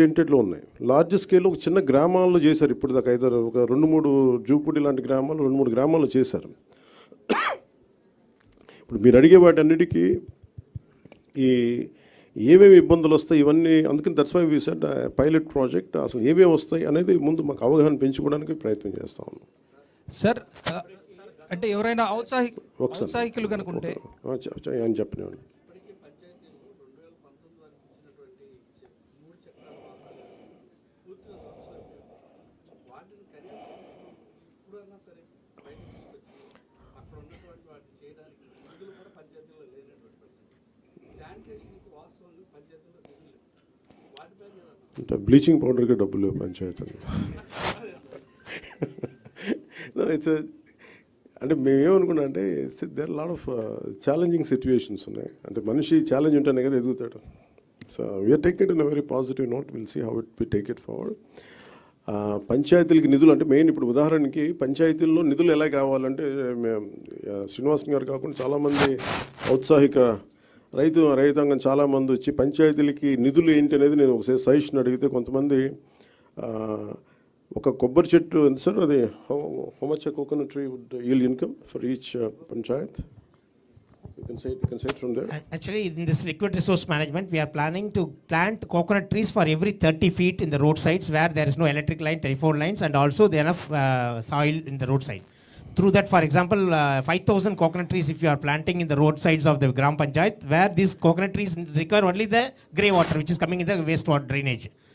ఓరియంటెడ్లో ఉన్నాయి. లార్జ్ స్కేల్లో ఒక చిన్న గ్రామాల్లో చేశారు. ఇప్పుడు దాకా ఐదారు ఒక రెండు మూడు జూపుడి లాంటి గ్రామాలు రెండు మూడు గ్రామాల్లో చేశారు. ఇప్పుడు మీరు అడిగే వాటన్నిటికీ ఈ ఏమేమి ఇబ్బందులు వస్తాయి ఇవన్నీ అందుకని that's why we set pilot project అసలు ఏమేమి వస్తాయి అనేది ముందు మాకు అవగాహన పెంచుకోవడానికి ప్రయత్నం చేస్తా ఉన్నాం. సార్ అంటే ఎవరైనా ఔత్సాహి ఒకసారి. ఔత్సాహికులు కనుకుంటే? ఆ, చె- చె- ఆయన చెప్పనివ్వండి అంటే బ్లీచింగ్ పౌడర్కి డబ్బులు లేవు పంచాయతీలు. ఇట్స్ అంటే మేమేమనుకున్నా అంటే there lot of challenging situations ఉన్నాయి. అంటే మనిషి ఛాలెంజ్ ఉంటేనే కదా ఎదుగుతాడు. We are take it in a very positive note will see how it we take it forward పంచాయతీలకి నిధులు అంటే మెయిన్ ఇప్పుడు ఉదాహరణకి పంచాయతీల్లో నిధులు ఎలా కావాలంటే మేము శ్రీనివాసన్ గారు కాకుండా చాలామంది ఔత్సాహిక రైతు రైతాంగం చాలామంది వచ్చి పంచాయతీలకి నిధులు ఏంటి అనేది నేను ఒకసారి సజెషన్ అడిగితే కొంతమంది ఒక కొబ్బరి చెట్టు ఎంత సార్ అది how much coconut tree would yield income for each panchayat? can say you can say it from there. Actually, in this liquid resource management, we are planning to plant coconut trees for every 30 feet in the roadsides where there is no electric line, telephone lines, and also there enough uh, soil in the roadside. Through that, for example, uh, 5,000 coconut trees if you are planting in the roadsides of the Gram Panchayat, where these coconut trees require only the grey water which is coming in the wastewater drainage.